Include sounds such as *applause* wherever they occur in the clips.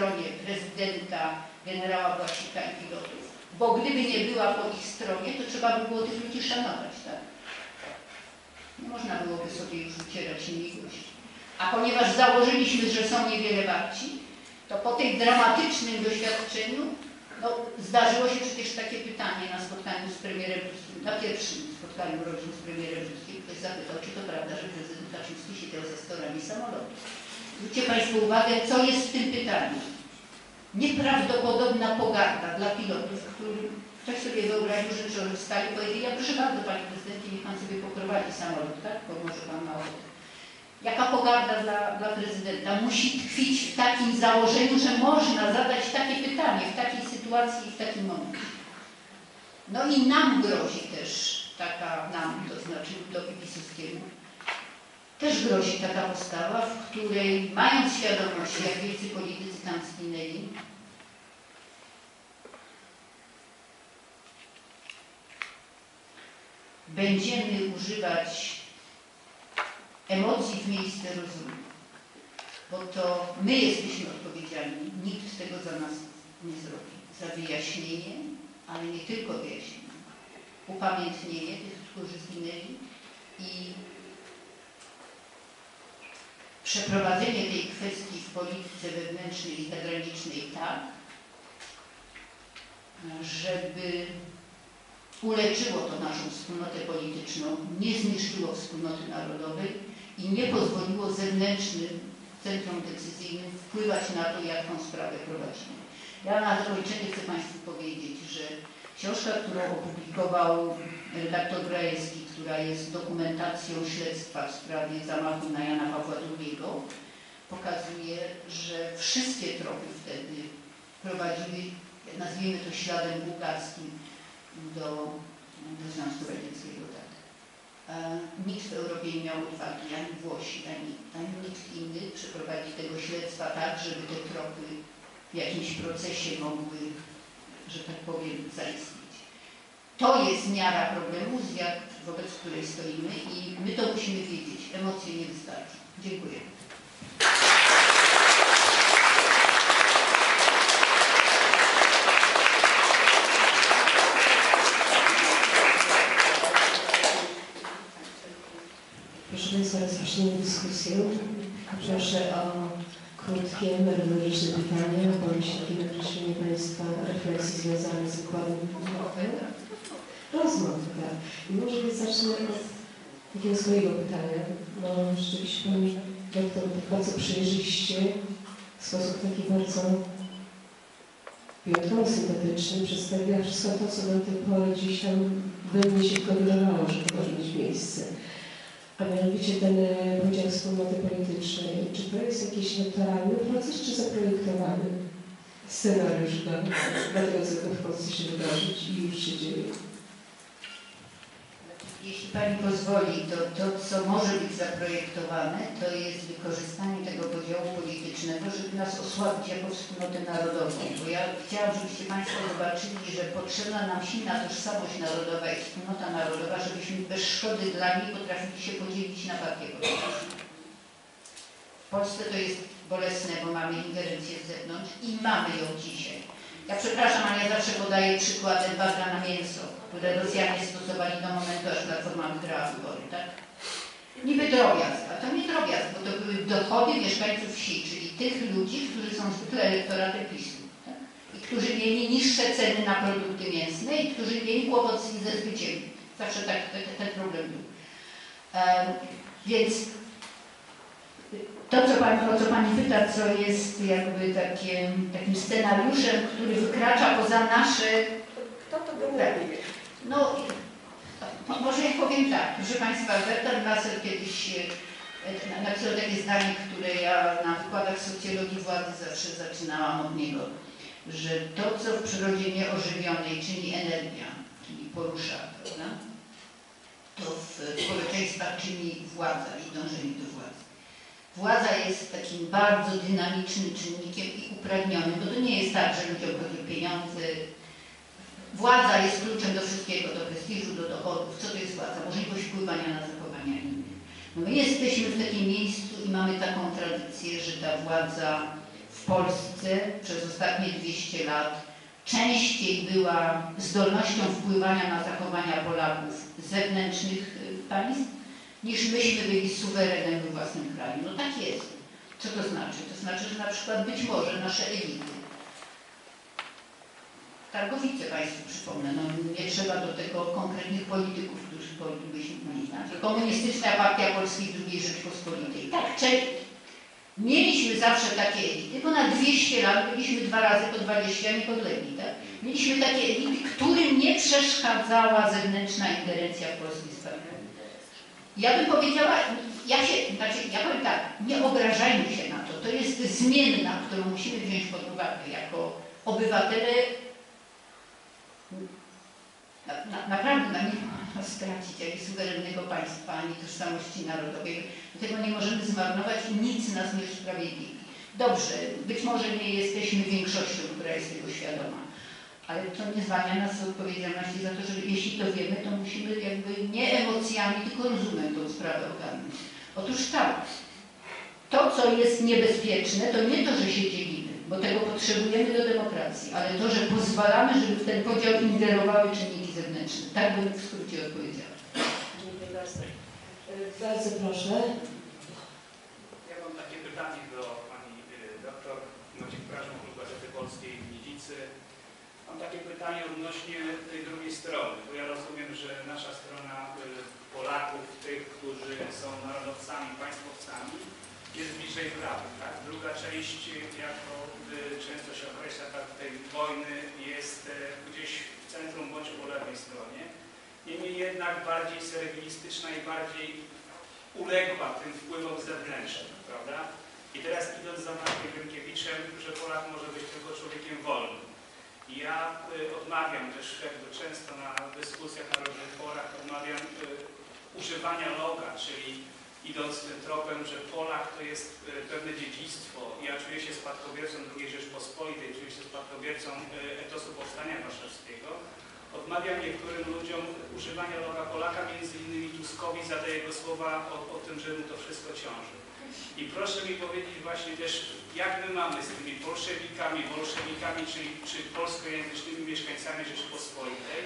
stronie prezydenta, generała Błaszczyka i pilotów, bo gdyby nie była po ich stronie, to trzeba by było tych ludzi szanować, tak? Nie można byłoby sobie już ucierać miłość. A ponieważ założyliśmy, że są niewiele warci, to po tym dramatycznym doświadczeniu no, zdarzyło się przecież takie pytanie na spotkaniu z premierem Ruskim, na pierwszym spotkaniu rocznym z premierem Ruskim. Ktoś zapytał, czy to prawda, że prezydent Kaczyński siedział za sterami samolotu. Zwróćcie Państwo uwagę, co jest w tym pytaniu. Nieprawdopodobna pogarda dla pilotów, którym ktoś sobie wyobraził, że że wstali i powiedzieli, ja proszę bardzo Panie Prezydencie, niech Pan sobie poprowadzi samolot, tak? Bo może Pan ma ochotę. Jaka pogarda dla, dla prezydenta musi tkwić w takim założeniu, że można zadać takie pytanie w takiej sytuacji i w takim momencie. No i nam grozi też taka, nam, to znaczy ludowi pisowskiemu, też grozi taka postawa, w której mając świadomość, jak wielcy politycy tam zginęli, będziemy używać emocji w miejsce rozumu. Bo to my jesteśmy odpowiedzialni, nikt tego za nas nie zrobi. Za wyjaśnienie, ale nie tylko wyjaśnienie. Upamiętnienie tych, którzy zginęli i przeprowadzenie tej kwestii w polityce wewnętrznej i zagranicznej tak, żeby uleczyło to naszą wspólnotę polityczną, nie zniszczyło wspólnoty narodowej i nie pozwoliło zewnętrznym centrum decyzyjnym wpływać na to, jak tą sprawę prowadzimy. Ja na zakończenie chcę Państwu powiedzieć, że książka, którą opublikował redaktor Grajewski, która jest dokumentacją śledztwa w sprawie zamachu na Jana Pawła II, pokazuje, że wszystkie tropy wtedy prowadziły, nazwijmy to śladem bułgarskim, do, do Związku Radzieckiego. Tak. Nikt w Europie nie miał odwagi, ani Włosi, ani, ani nikt inny przeprowadzić tego śledztwa tak, żeby te tropy w jakimś procesie mogły, że tak powiem, zaistnieć. To jest miara problemu, wobec której stoimy i my to musimy wiedzieć. Emocje nie wystarczą. Dziękuję. Proszę Państwa, rozpoczniemy dyskusję. Proszę o krótkie, merytoryczne pytania bądź nakreślenie Państwa refleksji związanych z układem. Rozmów, tak. I może zacznę od takiego swojego pytania. No rzeczywiście Pani doktor tak bardzo przejrzyście, w sposób taki bardzo wyjątkowo syntetyczny przedstawiła wszystko to, co do tej pory gdzieś tam we mnie się korylowało, że to może mieć miejsce a mianowicie ten e, podział wspólnoty politycznej. Czy to jest jakiś naturalny proces, czy zaprojektowany scenariusz dla, dla tego, co w Polsce się wydarzyć i już się dzieje? Jeśli Pani pozwoli, to to, co może być zaprojektowane, to jest wykorzystanie tego podziału politycznego, żeby nas osłabić jako wspólnotę narodową. Bo ja chciałam, żebyście Państwo zobaczyli, że potrzebna nam silna tożsamość narodowa i wspólnota narodowa, żebyśmy bez szkody dla niej potrafili się podzielić na partie polityczne. W Polsce to jest bolesne, bo mamy ingerencję z zewnątrz i mamy ją dzisiaj. Ja przepraszam, ale ja zawsze podaję przykład embarga na mięso, które Rosjanie stosowali do momentu, aż Platforma wygrała wybory, tak? Niby drobiazg, a to nie drobiazg, bo to były dochody mieszkańców wsi, czyli tych ludzi, którzy są zwykle elektoratem PiSu, tak? I którzy mieli niższe ceny na produkty mięsne i którzy mieli kłopot ze zbyciem. Zawsze tak, tak, ten problem był. Em, więc to, co pani, o co Pani pyta, co jest jakby takie, takim scenariuszem, który wykracza poza nasze Kto to generuje? no, mo- może ja powiem tak, proszę Państwa, Bertrand Russell kiedyś e, napisał takie zdanie, które ja na wykładach socjologii władzy zawsze zaczynałam od niego, że to, co w przyrodzie nieożywionej czyni energia, czyli porusza, prawda, to w społeczeństwach czyni władza i dążenie do władzy. Władza jest takim bardzo dynamicznym czynnikiem i upragnionym, bo to nie jest tak, że ludziom chodzi o pieniądze, Władza jest kluczem do wszystkiego, do prestiżu, do dochodów. Co to jest władza? Możliwość wpływania na zachowania innych. No my jesteśmy w takim miejscu i mamy taką tradycję, że ta władza w Polsce przez ostatnie 200 lat częściej była zdolnością wpływania na zachowania Polaków zewnętrznych państw, niż myśmy byli suwerenem we własnym kraju. No tak jest. Co to znaczy? To znaczy, że na przykład być może nasze elity, Targowice Państwu przypomnę, no nie trzeba do tego konkretnych polityków, którzy powinniśmy znać. Komunistyczna Partia Polskiej II Rzeczpospolitej. Tak, cze- mieliśmy zawsze takie elity, bo na 200 lat byliśmy dwa razy po 20 niepodlegli, tak? Mieliśmy takie elity, którym nie przeszkadzała zewnętrzna ingerencja w polski sprawy. Ja bym powiedziała, ja się, znaczy, ja powiem tak, nie obrażajmy się na to. To jest zmienna, którą musimy wziąć pod uwagę jako obywatele na, na, naprawdę nam nie można stracić ani suwerennego państwa, ani tożsamości narodowej. Tego nie możemy zmarnować i nic nas nie usprawiedliwi. Dobrze, być może nie jesteśmy większością, która jest tego świadoma, ale to nie zwalnia nas z odpowiedzialności za to, że jeśli to wiemy, to musimy jakby nie emocjami, tylko rozumem tą sprawę ogarnąć. Otóż tak, to co jest niebezpieczne, to nie to, że się dzielimy, bo tego potrzebujemy do demokracji, ale to, że pozwalamy, żeby w ten podział ingerowały czynniki zewnętrzne. Tak bym w skrócie odpowiedziała. Dziękuję bardzo. E, Bardzo proszę. Ja mam takie pytanie do pani y, doktor Maciek Prażą, Klub Gazety Polskiej w Nidzicy. Mam takie pytanie odnośnie tej drugiej strony, bo ja rozumiem, że nasza strona y, Polaków, tych, którzy są narodowcami, państwowcami, jest bliżej prawa. Tak? Druga część, jako y, często się określa tak, tej wojny, jest y, gdzieś w centrum bądź po lewej stronie. Niemniej jednak bardziej serwilistyczna i bardziej uległa tym wpływom zewnętrznym, prawda? I teraz idąc za Markiem Rymkiewiczem, że Polak może być tylko człowiekiem wolnym. Ja y, odmawiam też jakby często na dyskusjach na różnych forach, odmawiam y, używania loga, czyli idąc tym tropem, że Polak to jest y, pewne dziedzictwo. Ja czuję się spadkobiercą II Rzeczpospolitej, czuję się spadkobiercą etosu Powstania Warszawskiego. Odmawiam niektórym ludziom używania loga Polaka, między innymi Tuskowi za te jego słowa o, o tym, że mu to wszystko ciąży. I proszę mi powiedzieć właśnie też, jak my mamy z tymi bolszewikami, bolszewikami, czyli czy polskojęzycznymi mieszkańcami Rzeczypospolitej,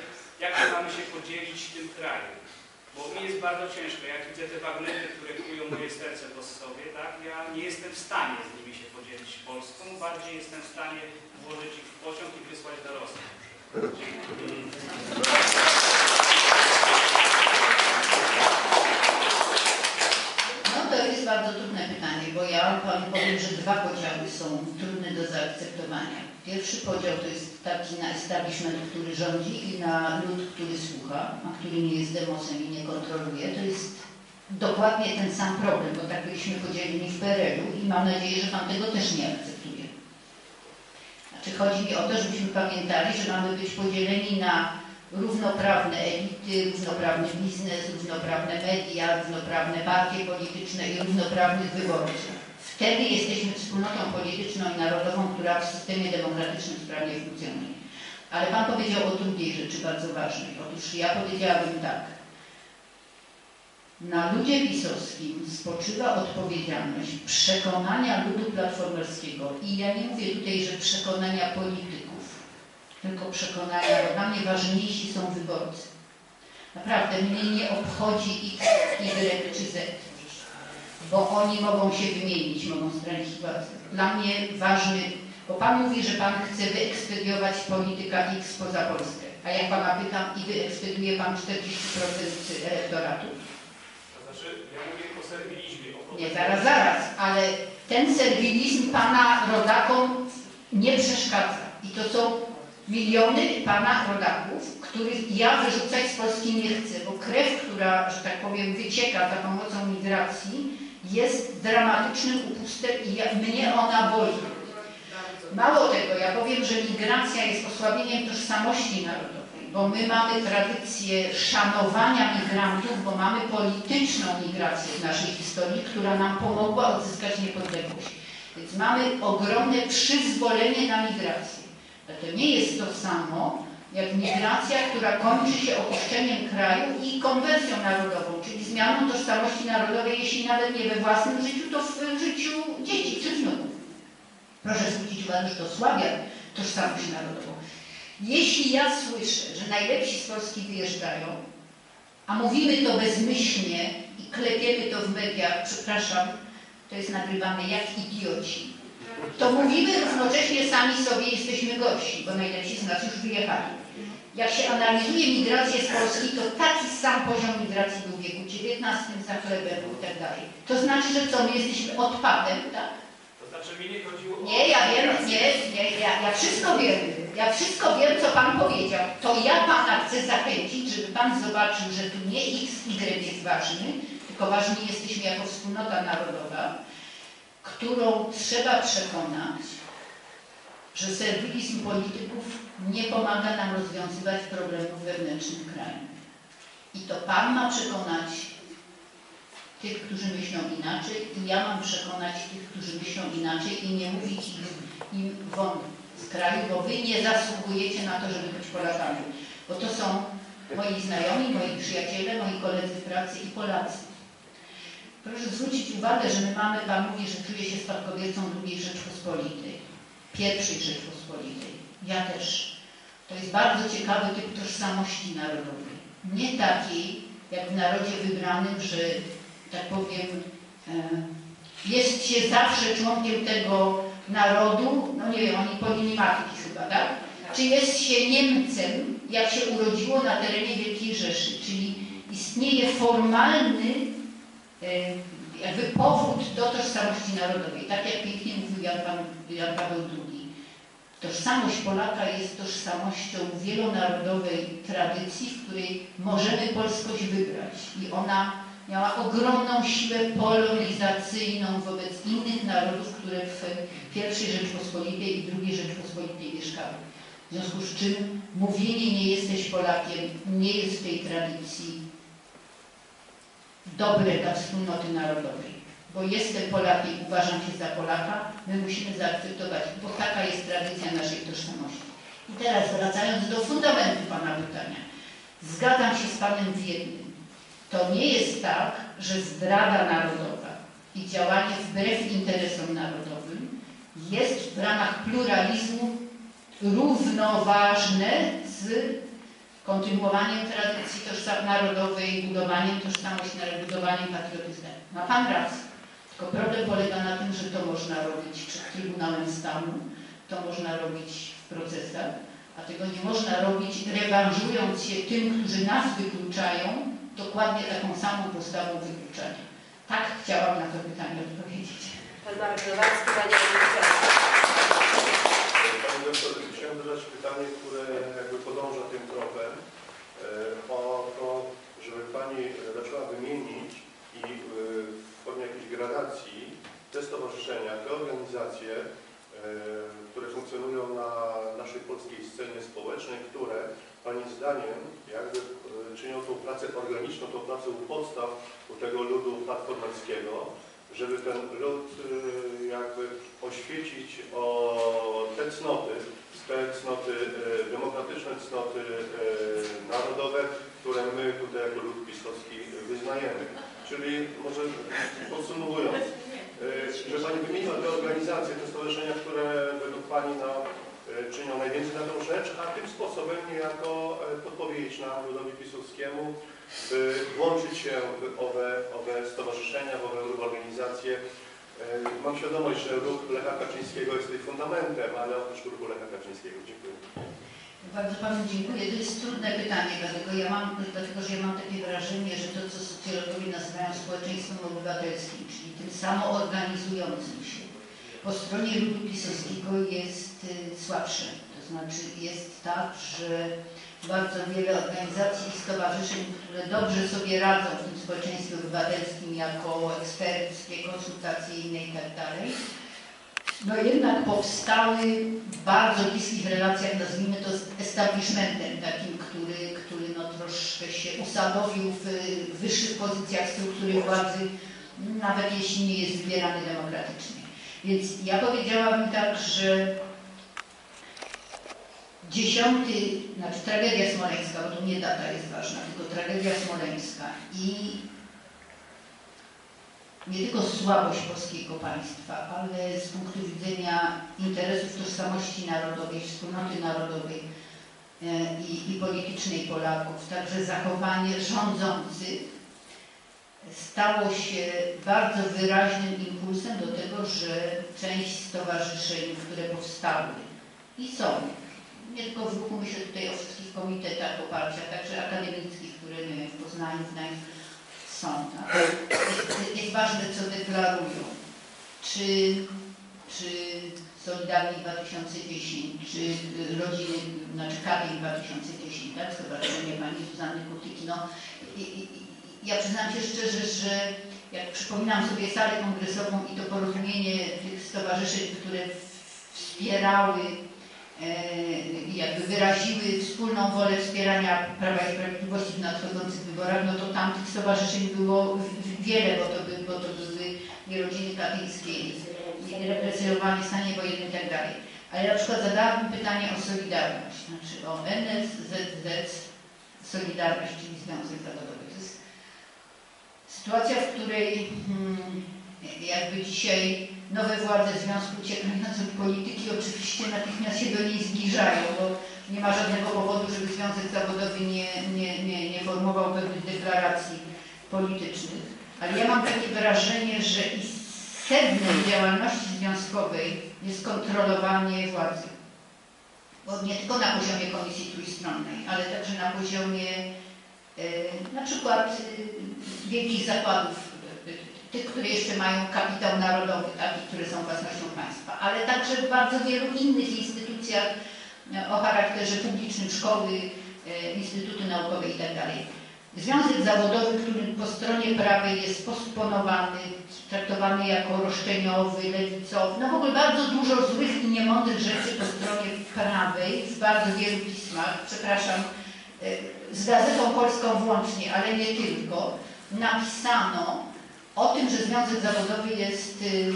jak my mamy się podzielić tym krajem. Bo mi jest bardzo ciężko, jak widzę te bagnety, które kują moje serce w sobie, tak, ja nie jestem w stanie z nimi się podzielić Polską, bardziej jestem w stanie włożyć ich w pociąg i wysłać do Rosji. No to jest bardzo trudne bo ja Panu powiem, że dwa podziały są trudne do zaakceptowania. Pierwszy podział to jest taki na establishment, który rządzi i na lud, który słucha, a który nie jest demosem i nie kontroluje. To jest dokładnie ten sam problem, bo tak byliśmy podzieleni w PRL-u i mam nadzieję, że Pan tego też nie akceptuje. Znaczy chodzi mi o to, żebyśmy pamiętali, że mamy być podzieleni na równoprawne elity, równoprawny biznes, równoprawne media, równoprawne partie polityczne i równoprawnych wyborców. Wtedy jesteśmy wspólnotą polityczną i narodową, która w systemie demokratycznym sprawnie funkcjonuje. Ale Pan powiedział o drugiej rzeczy bardzo ważnej. Otóż ja powiedziałabym tak. Na ludzie pisowskim spoczywa odpowiedzialność przekonania ludu platformerskiego i ja nie mówię tutaj, że przekonania polityków, tylko przekonania, bo dla mnie ważniejsi są wyborcy. Naprawdę mnie nie obchodzi X, Y czy Z, bo oni mogą się wymienić, mogą stracić władzę. Dla mnie ważny, bo Pan mówi, że Pan chce wyekspediować polityka X poza Polskę, a jak Pana pytam i wyekspediuje Pan 40% elektoratu? To znaczy, ja mówię o serwilizmie. O Nie, zaraz, zaraz, ale ten serwilizm Pana rodakom nie przeszkadza. I to są miliony Pana rodaków, których ja wyrzucać z Polski nie chcę, bo krew, która, że tak powiem, wycieka za pomocą migracji, jest dramatycznym upustem i ja, mnie ona boli. Mało tego, ja powiem, że migracja jest osłabieniem tożsamości narodowej, bo my mamy tradycję szanowania migrantów, bo mamy polityczną migrację w naszej historii, która nam pomogła odzyskać niepodległość. Więc mamy ogromne przyzwolenie na migrację. To nie jest to samo, jak migracja, która kończy się opuszczeniem kraju i konwersją narodową, czyli zmianą tożsamości narodowej, jeśli nawet nie we własnym życiu, to w życiu dzieci czy wnuków. Proszę zwrócić uwagę, że to osłabia tożsamość narodową. Jeśli ja słyszę, że najlepsi z Polski wyjeżdżają, a mówimy to bezmyślnie i klepiemy to w mediach, przepraszam, to jest nagrywane jak idioci, to mówimy równocześnie sami sobie jesteśmy gorsi, bo najlepsi z nas już wyjechali. Jak się analizuje migrację z Polski, to taki sam poziom migracji był w wieku XIX, za chlebem i tak dalej. To znaczy, że co, my jesteśmy odpadem, tak? To znaczy mi nie chodziło o... Nie, ja wiem, nie, nie, ja, ja wszystko wiem. Ja wszystko wiem, co Pan powiedział. To ja Pana chcę zachęcić, żeby Pan zobaczył, że tu nie X, Y jest ważny, tylko ważni jesteśmy jako wspólnota narodowa, którą trzeba przekonać, że serwilizm polityków nie pomaga nam rozwiązywać problemów wewnętrznych kraju. I to Pan ma przekonać tych, którzy myślą inaczej i ja mam przekonać tych, którzy myślą inaczej i nie mówić im, im z kraju, bo wy nie zasługujecie na to, żeby być Polakami. Bo to są moi znajomi, moi przyjaciele, moi koledzy w pracy i Polacy. Proszę zwrócić uwagę, że my mamy, Pan mówi, że czuje się spadkobiercą II Rzeczpospolitej, pierwszej Rzeczpospolitej. Ja też. To jest bardzo ciekawy typ tożsamości narodowej. Nie takiej, jak w narodzie wybranym, że tak powiem, jest się zawsze członkiem tego narodu, no nie wiem, oni po linii matki chyba, tak? Czy jest się Niemcem, jak się urodziło na terenie Wielkiej Rzeszy, czyli istnieje formalny jakby powód do tożsamości narodowej, tak jak pięknie mówił Jan, Pan, Jan Paweł II. Tożsamość Polaka jest tożsamością wielonarodowej tradycji, w której możemy polskość wybrać i ona miała ogromną siłę polonizacyjną wobec innych narodów, które w I Rzeczpospolitej i II Rzeczpospolitej mieszkały. W związku z czym mówienie nie jesteś Polakiem nie jest w tej tradycji dobre dla wspólnoty narodowej. Bo jestem Polakiem, uważam się za Polaka, my musimy zaakceptować, bo taka jest tradycja naszej tożsamości. I teraz wracając do fundamentu Pana pytania. Zgadzam się z Panem w jednym. To nie jest tak, że zdrada narodowa i działanie wbrew interesom narodowym jest w ramach pluralizmu równoważne z kontynuowaniem tradycji tożsam narodowej, budowaniem tożsamości narodowej, budowaniem patriotyzmu. Ma Pan rację. Tylko problem polega na tym, że to można robić przed Trybunałem Stanu, to można robić w procesach, a tego nie można robić rewanżując się tym, którzy nas wykluczają, dokładnie taką samą postawą wykluczania. Tak chciałam na to pytanie odpowiedzieć. Pan Marek Nowacki, Panie Przewodniczący. Pani doktor, chciałem zadać pytanie, które jakby podąża tym tropem, e, o to, żeby Pani zaczęła wymienić i e, w formie jakiejś gradacji te stowarzyszenia, te organizacje, e, które funkcjonują na naszej polskiej scenie społecznej, które Pani zdaniem jakby e, czynią tą pracę organiczną, tą pracę u podstaw u tego ludu platformerskiego, żeby ten lud e, jakby oświecić o te cnoty, te cnoty e, demokratyczne, cnoty narodowe, które my tutaj jako lud pisowski wyznajemy. Czyli może podsumowując, że Pani wymieniła te organizacje, te stowarzyszenia, które według Pani e, czynią najwięcej na tą rzecz, a tym sposobem niejako e, podpowiedzieć nam, ludowi pisowskiemu, by włączyć się w owe, owe stowarzyszenia, w owe organizacje. E, Mam świadomość, że ruch Lecha Kaczyńskiego jest tutaj fundamentem, ale oprócz ruchu Lecha Kaczyńskiego. Dziękuję. Bardzo Panu dziękuję. To jest trudne pytanie, dlatego, ja mam, dlatego że ja mam takie wrażenie, że to, co socjologowie nazywają społeczeństwem obywatelskim, czyli tym samoorganizującym się, po stronie ludu pisowskiego jest y, słabsze. To znaczy jest tak, że bardzo wiele organizacji i stowarzyszeń, które dobrze sobie radzą w tym społeczeństwie obywatelskim jako eksperckie, konsultacyjne i tak no jednak powstały w bardzo bliskich relacjach, nazwijmy to z establishmentem takim, który, który no troszkę się usadowił w wyższych pozycjach struktury władzy, nawet jeśli nie jest wybierany demokratycznie. Więc ja powiedziałabym tak, że dziesiąty, znaczy tragedia smoleńska, bo tu nie data jest ważna, tylko tragedia smoleńska i nie tylko słabość polskiego państwa, ale z punktu widzenia interesów tożsamości narodowej, wspólnoty narodowej e, i, i politycznej Polaków, także zachowanie rządzących stało się bardzo wyraźnym impulsem do tego, że część stowarzyszeń, które powstały i są, nie tylko w ruchu, myślę tutaj o wszystkich komitetach poparcia, także akademickich, które nie wiem, w Poznaniu, w są, tak? jest, jest ważne, co deklarują. Czy, czy Solidarni 2010, czy rodziny, znaczy Kamień 2010, tak? Stowarzyszenie Pani Zuzanny Kutyki, no i, i- ja przyznam się szczerze, że jak przypominam sobie salę kongresową i to porozumienie tych stowarzyszeń, które wspierały e, jakby wyraziły wspólną wolę wspierania Prawa i Sprawiedliwości w nadchodzących wyborach, no to tam tych stowarzyszeń było wiele, bo to, by, bo to były rodziny katyńskie, i i represjonowani stanie wojennym i tak dalej. Ale na przykład zadałabym pytanie o Solidarność, znaczy o NSZZ Solidarność, czyli Związek Zawodowy. Sytuacja, w której hmm, jakby dzisiaj nowe władze Związku uciekające od polityki oczywiście natychmiast się do niej zbliżają, bo nie ma żadnego powodu, żeby Związek Zawodowy nie, nie, nie, nie formował pewnych deklaracji politycznych. Ale ja mam takie wrażenie, że i sednem działalności związkowej jest kontrolowanie władzy. Bo nie tylko na poziomie komisji trójstronnej, ale także na poziomie na przykład e, wielkich zakładów, e, tych, które jeszcze mają kapitał narodowy, tak, i które są własnością państwa, ale także w bardzo wielu innych instytucjach e, o charakterze publicznym, szkoły, e, instytuty naukowe itd. Związek zawodowy, który po stronie prawej jest posponowany, traktowany jako roszczeniowy, lewicowy, no w ogóle bardzo dużo złych i niemądrych rzeczy po stronie prawej w bardzo wielu pismach, przepraszam, e, z Gazetą Polską włącznie, ale nie tylko, napisano o tym, że Związek Zawodowy jest y,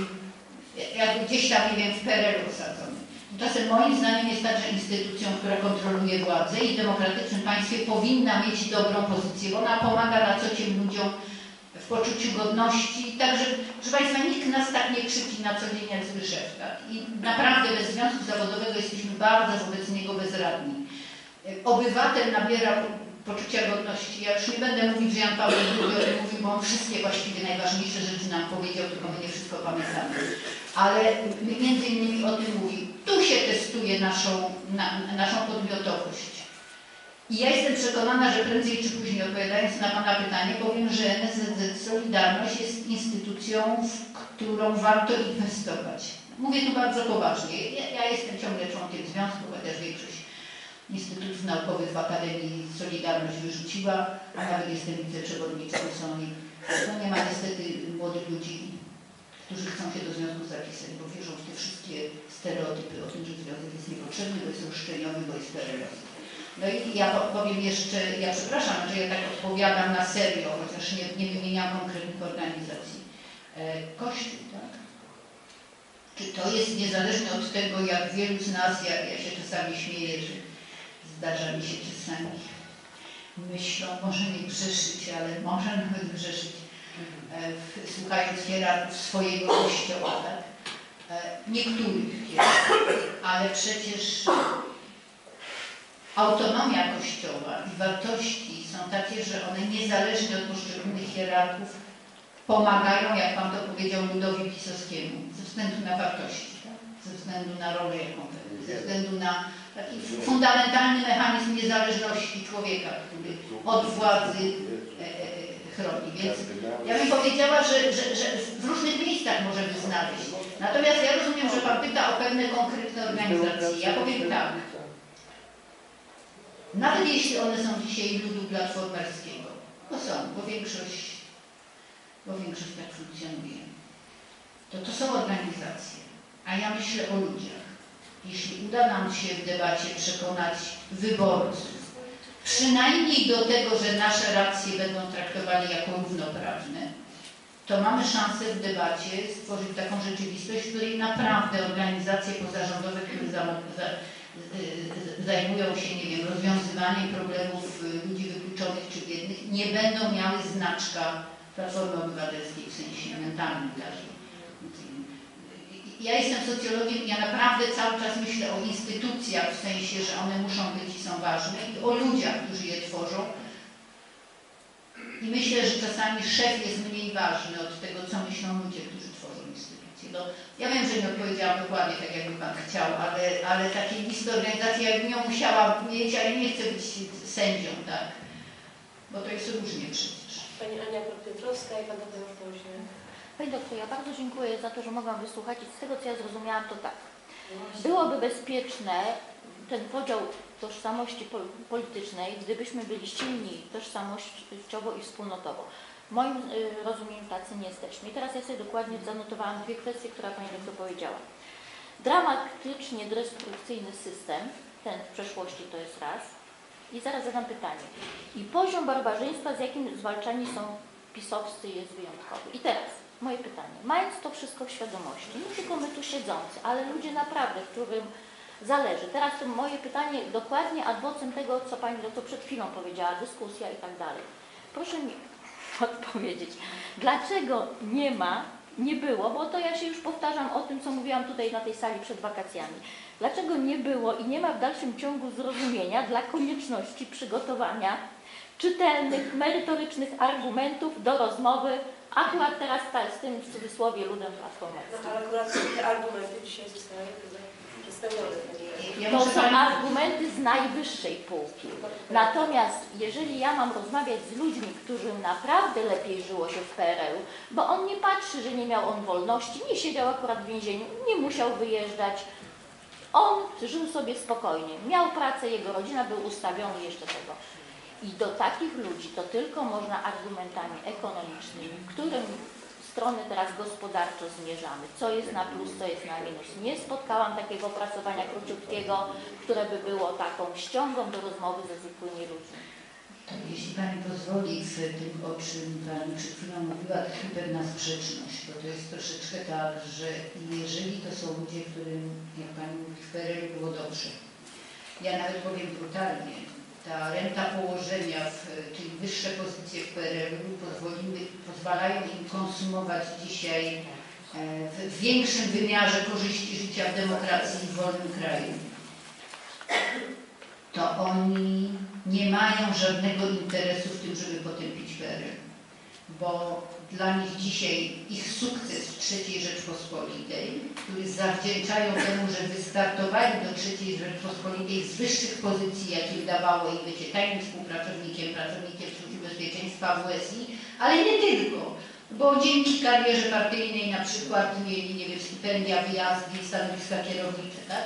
jakby gdzieś tam, nie wiem, w PRL osadzony. Tymczasem moim zdaniem jest także instytucją, która kontroluje władzę i w demokratycznym państwie powinna mieć dobrą pozycję, ona pomaga na co dzień ludziom w poczuciu godności. Także, proszę Państwa, nikt nas tak nie krzyki na co dzień jak. Tak? I naprawdę bez związku zawodowego jesteśmy bardzo wobec niego bezradni. Obywatel nabiera po- poczucia godności. Ja już nie będę mówić, że Jan Paweł II o tym mówił, bo on wszystkie właściwie najważniejsze rzeczy nam powiedział, tylko my nie wszystko pamiętamy. Ale między innymi o tym mówił. Tu się testuje naszą, na, naszą podmiotowość. I ja jestem przekonana, że prędzej czy później, odpowiadając na Pana pytanie, powiem, że NSZZ Solidarność jest instytucją, w którą warto inwestować. Mówię tu bardzo poważnie. Ja, ja jestem ciągle członkiem związku, chociaż większość instytutów naukowych w Akademii Solidarność wyrzuciła, a nawet jestem wiceprzewodniczącą i no nie ma niestety młodych ludzi, którzy chcą się do związku zapisać, bo wierzą w te wszystkie stereotypy o tym, że związek jest niepotrzebny, bo jest roszczeniowy, bo jest perelowski. No i ja po- powiem jeszcze, ja przepraszam, że ja tak odpowiadam na serio, chociaż nie, nie wymieniam konkretnych organizacji. E, Kościół, tak? Czy to jest niezależne od tego, jak wielu z nas, ja, ja się czasami śmieję, że zdarza mi się czasami myślą, może nie grzeszyć, ale może nawet grzeszyć, e, w- słuchając hierarchów swojego kościoła, tak? E, Niektórych hierarchów, ale przecież autonomia Kościoła i wartości są takie, że one niezależnie od poszczególnych hierarchów pomagają, jak Pan to powiedział, ludowi pisowskiemu, ze względu na wartości, tak? ze względu na rolę, jaką pełni, ze względu na taki fundamentalny mechanizm niezależności człowieka, który od władzy e, e, chroni. Więc ja bym powiedziała, że, że, że w różnych miejscach możemy znaleźć. Natomiast ja rozumiem, że Pan pyta o pewne konkretne organizacje. Ja powiem tak. Nawet jeśli one są dzisiaj ludu platformerskiego, to są, bo większość, bo większość tak funkcjonuje, to to są organizacje. A ja myślę o ludziach. Jeśli uda nam się w debacie przekonać wyborców, przynajmniej do tego, że nasze racje będą traktowane jako równoprawne, to mamy szansę w debacie stworzyć taką rzeczywistość, w której naprawdę organizacje pozarządowe, które za, za, zajmują się, nie wiem, rozwiązywaniem problemów ludzi wykluczonych czy biednych, nie będą miały znaczka Platformy Obywatelskiej w sensie mentalnym takim. Ja jestem socjologiem i ja naprawdę cały czas myślę o instytucjach w sensie, że one muszą być i są ważne i o ludziach, którzy je tworzą. I myślę, że czasami szef jest mniej ważny od tego, co myślą ludzie, którzy tworzą instytucje. No, ja wiem, że nie odpowiedziałam dokładnie tak, jakby Pan chciał, ale, ale takiej listy organizacji ja ją musiała mieć, ale nie chcę być sędzią, tak? Bo to jest różnie przecież. Pani Ania Piotrowska i Pan Tadeusz Woźny. Pani doktor, ja bardzo dziękuję za to, że mogłam wysłuchać i z tego, co ja zrozumiałam, to tak. Byłoby bezpieczne ten podział tożsamości pol- politycznej, gdybyśmy byli silni tożsamościowo i wspólnotowo. Moim y, rozumieniu tacy nie jesteśmy. I teraz ja sobie dokładnie zanotowałam dwie kwestie, które Pani doktor powiedziała. Dramatycznie destrukcyjny system, ten w przeszłości to jest raz. I zaraz zadam pytanie. I poziom barbarzyństwa, z jakim zwalczani są pisowscy jest wyjątkowy. I teraz moje pytanie. Mając to wszystko w świadomości, nie tylko my tu siedzący, ale ludzie naprawdę, którym zależy. Teraz to moje pytanie dokładnie adwocem tego, co Pani doktor przed chwilą powiedziała, dyskusja i tak dalej. Proszę mi *laughs* odpowiedzieć, dlaczego nie ma, nie było, bo to ja się już powtarzam o tym, co mówiłam tutaj na tej sali przed wakacjami. Dlaczego nie było i nie ma w dalszym ciągu zrozumienia dla konieczności przygotowania czytelnych, merytorycznych argumentów do rozmowy, akurat teraz ta- z tym w cudzysłowie ludem Platformy. No ale akurat te argumenty dzisiaj zostały przedstawione. To są argumenty z najwyższej półki. Natomiast jeżeli ja mam rozmawiać z ludźmi, którym naprawdę lepiej żyło się w PRL-u, bo on nie patrzy, że nie miał on wolności, nie siedział akurat w więzieniu, nie musiał wyjeżdżać, on żył sobie spokojnie, miał pracę, jego rodzina był ustawiony jeszcze tego. I do takich ludzi to tylko można argumentami ekonomicznymi, którym strony teraz gospodarczo zmierzamy, co jest na plus, co jest na minus. Nie spotkałam takiego opracowania króciutkiego, które by było taką ściągą do rozmowy ze zwykłymi ludźmi. To jeśli Pani pozwoli, w tym, o czym Pani przed chwilą mówiła, to pewna sprzeczność, bo to jest troszeczkę tak, że jeżeli to są ludzie, którym, jak Pani mówi, w PRL było dobrze, ja nawet powiem brutalnie, ta renta położenia, w, czyli wyższe pozycje w PRL-u pozwalają im konsumować dzisiaj e, w większym wymiarze korzyści życia w demokracji i w wolnym kraju to oni nie mają żadnego interesu w tym, żeby potępić PRL. Bo dla nich dzisiaj ich sukces w III Rzeczpospolitej, który zawdzięczają temu, że wystartowali do III Rzeczpospolitej z wyższych pozycji, jakie dawało im bycie tajnym współpracownikiem, pracownikiem Służby Bezpieczeństwa WSI, ale nie tylko. Bo dzięki karierze partyjnej na przykład mieli, nie wiem, stypendia, wyjazdy, stanowiska kierownicze, tak?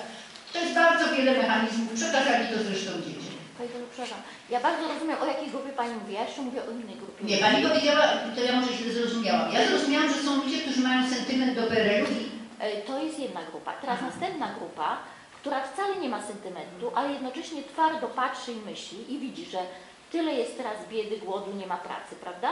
To jest bardzo wiele mechanizmów, przekazali to zresztą dzieciom. Pani przepraszam, ja bardzo rozumiem, o jakiej grupie Pani mówi, ja jeszcze mówię o innej grupie. Nie, Pani powiedziała, to ja może źle zrozumiałam. Ja zrozumiałam, że są ludzie, którzy mają sentyment do PRL-u i E, To jest jedna grupa. Teraz następna grupa, która wcale nie ma sentymentu, ale jednocześnie twardo patrzy i myśli i widzi, że tyle jest teraz biedy, głodu, nie ma pracy, prawda?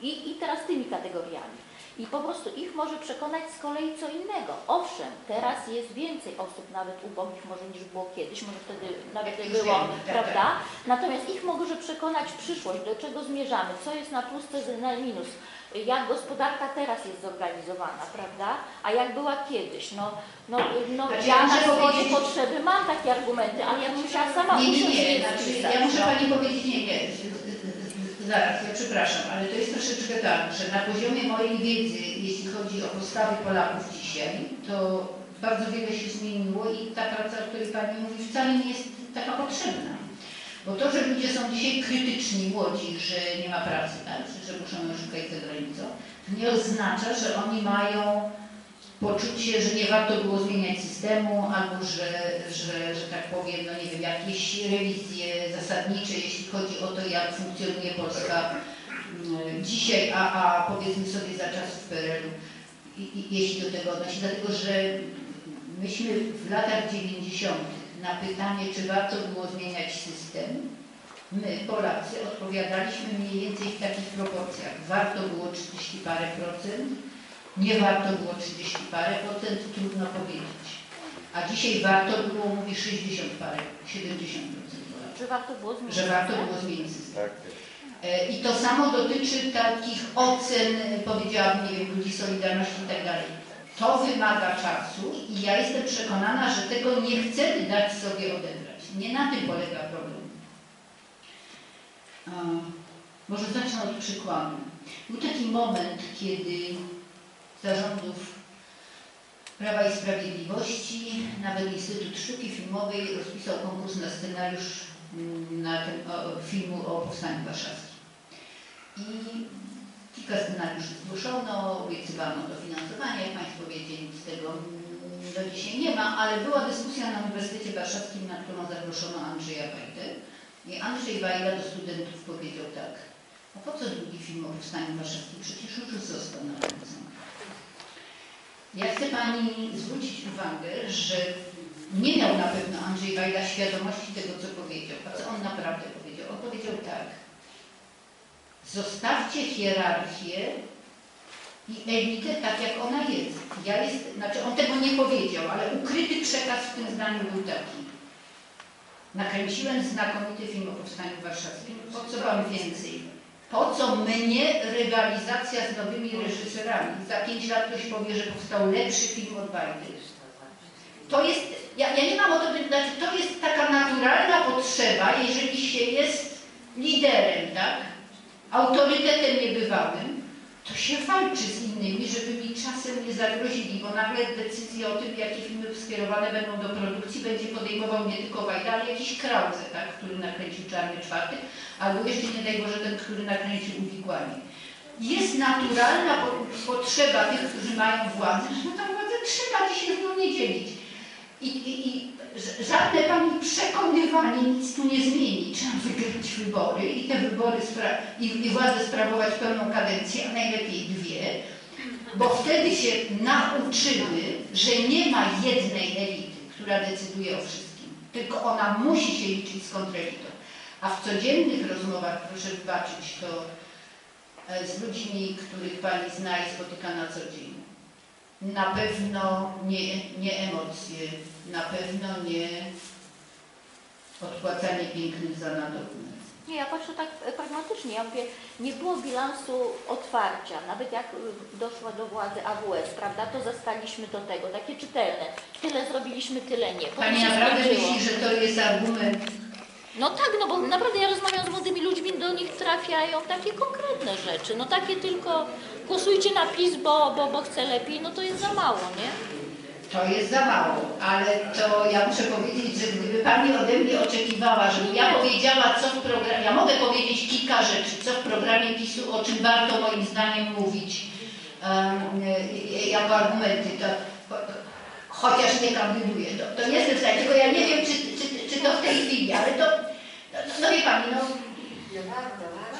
I, I teraz tymi kategoriami. I po prostu ich może przekonać z kolei co innego. Owszem, teraz jest więcej osób nawet ubogich może niż było kiedyś, może wtedy nawet nie było, prawda? Natomiast ich może przekonać przyszłość, do czego zmierzamy, co jest na plus, co jest na minus, jak gospodarka teraz jest zorganizowana, prawda? A jak była kiedyś. No, no, no Znaczy, ja na swoje powiedzieć- potrzeby mam takie argumenty, ale ja bym musiała sama Nie, nie, nie. Znaczy, ja muszę no. Pani powiedzieć, nie, nie. Zaraz, ja przepraszam, ale to jest troszeczkę tak, że na poziomie mojej wiedzy, jeśli chodzi o postawy Polaków dzisiaj, to bardzo wiele się zmieniło i ta praca, o której Pani mówi, wcale nie jest taka potrzebna. Bo to, że ludzie są dzisiaj krytyczni, młodzi, że nie ma pracy, tak, że, muszą ją szukać za granicą, nie oznacza, że oni mają poczucie, że nie warto było zmieniać systemu, albo że, że, że tak powiem, no nie wiem, jakieś rewizje zasadnicze, jeśli chodzi o to, jak funkcjonuje Polska mm, dzisiaj, a, a powiedzmy sobie za czasów PRL-u, i, jeśli do tego odnosi. Dlatego, że myśmy w latach 90. na pytanie, czy warto było zmieniać system, my, Polacy, odpowiadaliśmy mniej więcej w takich proporcjach. Warto było 30 parę procent, nie warto było 30 parę procent, trudno powiedzieć. A dzisiaj warto było, mówi 60 parę, 70 procent. Że warto było zmienić. Że warto system? było zmienić system. Tak. E, I to samo dotyczy takich ocen, e, powiedziałabym, nie wiem, ludzi Solidarności i tak dalej. To wymaga czasu i ja jestem przekonana, że tego nie chcemy dać sobie odebrać. Nie na tym polega problem. A, Może zacznę od przykładu. Był taki moment, kiedy zarządów Prawa i Sprawiedliwości, nawet Instytut Sztuki Filmowej rozpisał konkurs na scenariusz mm, na ten, o, filmu o Powstaniu Warszawskim. I kilka scenariuszy zgłoszono, obiecywano dofinansowanie, jak Państwo wiecie, nic z tego mm, do dzisiaj nie ma, ale była dyskusja na Uniwersytecie Warszawskim, na którą zaproszono Andrzeja Wajdę. I Andrzej Wajda do studentów powiedział tak, a po co drugi film o Powstaniu Warszawskim? Przecież już został nakręcony. Ja chcę Pani zwrócić uwagę, że nie miał na pewno Andrzej Wajda świadomości tego, co powiedział. Co on naprawdę powiedział? On powiedział tak. Zostawcie hierarchię i elitę tak, jak ona jest. Ja jest, znaczy on tego nie powiedział, ale ukryty przekaz w tym zdaniu był taki. Nakręciłem znakomity film o Powstaniu Warszawskim. Po co Wam więcej? Po co mnie rywalizacja z nowymi reżyserami? Za pięć lat ktoś powie, że powstał lepszy film od Wajdy. To jest, ja, ja nie mam o to, znaczy to jest taka naturalna potrzeba, jeżeli się jest liderem, tak? Autorytetem niebywałym, to się walczy z innymi, żeby mi czasem nie zagrozili, bo nagle decyzję o tym, jakie filmy skierowane będą do produkcji, będzie podejmował nie tylko Wajda, ale jakiś Krause, tak? który nakręcił Czarny Czwarty, albo jeszcze nie daj Boże ten, który nakręcił Uwikłanie. Jest naturalna po- potrzeba tych, którzy mają władzę, że tę władzę trzeba się z nią nie dzielić. I, i, i żadne pani przekonywanie nic tu nie zmieni. Trzeba wygrać wybory i te wybory i, i władzę sprawować pełną kadencję, a najlepiej dwie, bo wtedy się nauczymy, że nie ma jednej elity, która decyduje o wszystkim, tylko ona musi się liczyć z kontrelitą. A w codziennych rozmowach, proszę wybaczyć, to e, z ludźmi, których Pani zna i spotyka na co dzień, na pewno nie, nie emocje, na pewno nie odpłacanie pięknych za nadokument. Nie, ja patrzę tak pragmatycznie. Ja mówię, nie było bilansu otwarcia. Nawet jak doszła do władzy AWS, prawda, to zastaliśmy do tego, takie czytelne. Tyle zrobiliśmy, tyle nie. Potem Pani naprawdę myśli, że to jest argument? No tak, no bo naprawdę ja rozmawiam z młodymi ludźmi, do nich trafiają takie konkretne rzeczy. No takie tylko głosujcie na PiS, bo, bo, bo chcę lepiej, no to jest za mało, nie? To jest za mało, ale to ja muszę powiedzieć, że gdyby Pani ode mnie oczekiwała, żebym ja powiedziała, co w programie, ja mogę powiedzieć kilka rzeczy, co w programie PiSu, o czym warto moim zdaniem mówić e, jako argumenty, to, cho- chociaż nie kandyduję, to, to nie jestem w stanie, tylko ja nie wiem, czy, czy, czy to w tej chwili, ale to, no, no wie Pani, no, no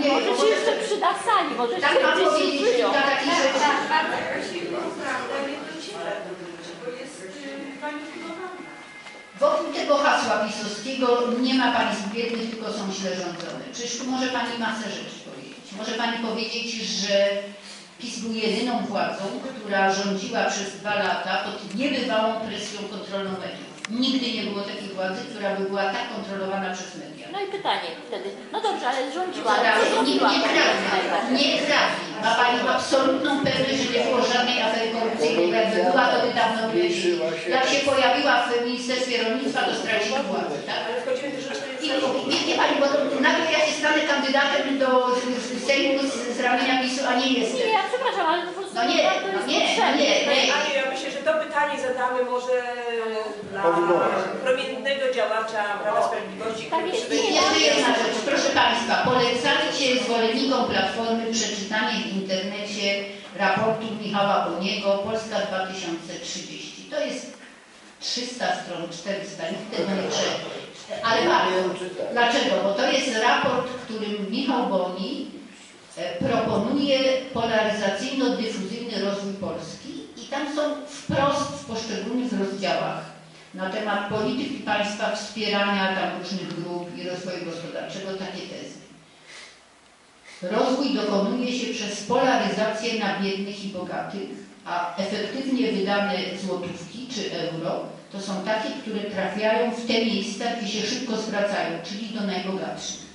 nie Może się jeszcze przyda sali, może tak się mam gdzieś powiedzieć użyją. kilka takich rzeczy. Bardzo prosimy, prawda, nie ludzi, bo jest y. Wokół tego hasła pisowskiego nie ma państw biednych, tylko są źle rządzone. Przecież tu może Pani masę rzeczy powiedzieć. Może Pani powiedzieć, że PiS był jedyną władzą, która rządziła przez dwa lata pod niebywałą presją kontrolną mediów. Nigdy nie było takiej władzy, która by była tak kontrolowana przez media. No i pytanie wtedy, no dobrze, ale rządziła, ale Ale co nie, zrobiła? nie trafi, nie trafi. Ma Pani absolutną pewność, że nie było żadnej afery korupcyjnej, bo jakby była, to by dawno byli. Jak się pojawiła w Ministerstwie Rolnictwa, to stracili władzę, tak? Ale to. I, nie, nie Pani, bo to nagle ja się stanę kandydatem do Sejmu z, z ramienia PiSu, a nie jestem. Nie, ja przepraszam, ale po prostu No nie, to no jest nie, potrzebne. nie, nie. Aniu, ja myślę, że to pytanie zadamy może dla promiennego działacza Prawa Sprawiedliwości, który przybędzie- jeszcze jedna rzecz, proszę Państwa, polecajcie zwolennikom Platformy przeczytanie w internecie raportu Michała Boniego Polska 2030. To jest 300 stron, 400, nikt tego nie czyta. Ale warto. Dlaczego? Bo to jest raport, w którym Michał Boni e, proponuje polaryzacyjno-dyfuzyjny rozwój Polski i tam są wprost w poszczególnych rozdziałach na temat polityki państwa, wspierania tam różnych grup i rozwoju gospodarczego takie tezy. Rozwój dokonuje się przez polaryzację na biednych i bogatych, a efektywnie wydane złotówki czy euro to są takie, które trafiają w te miejsca, gdzie się szybko zwracają, czyli do najbogatszych.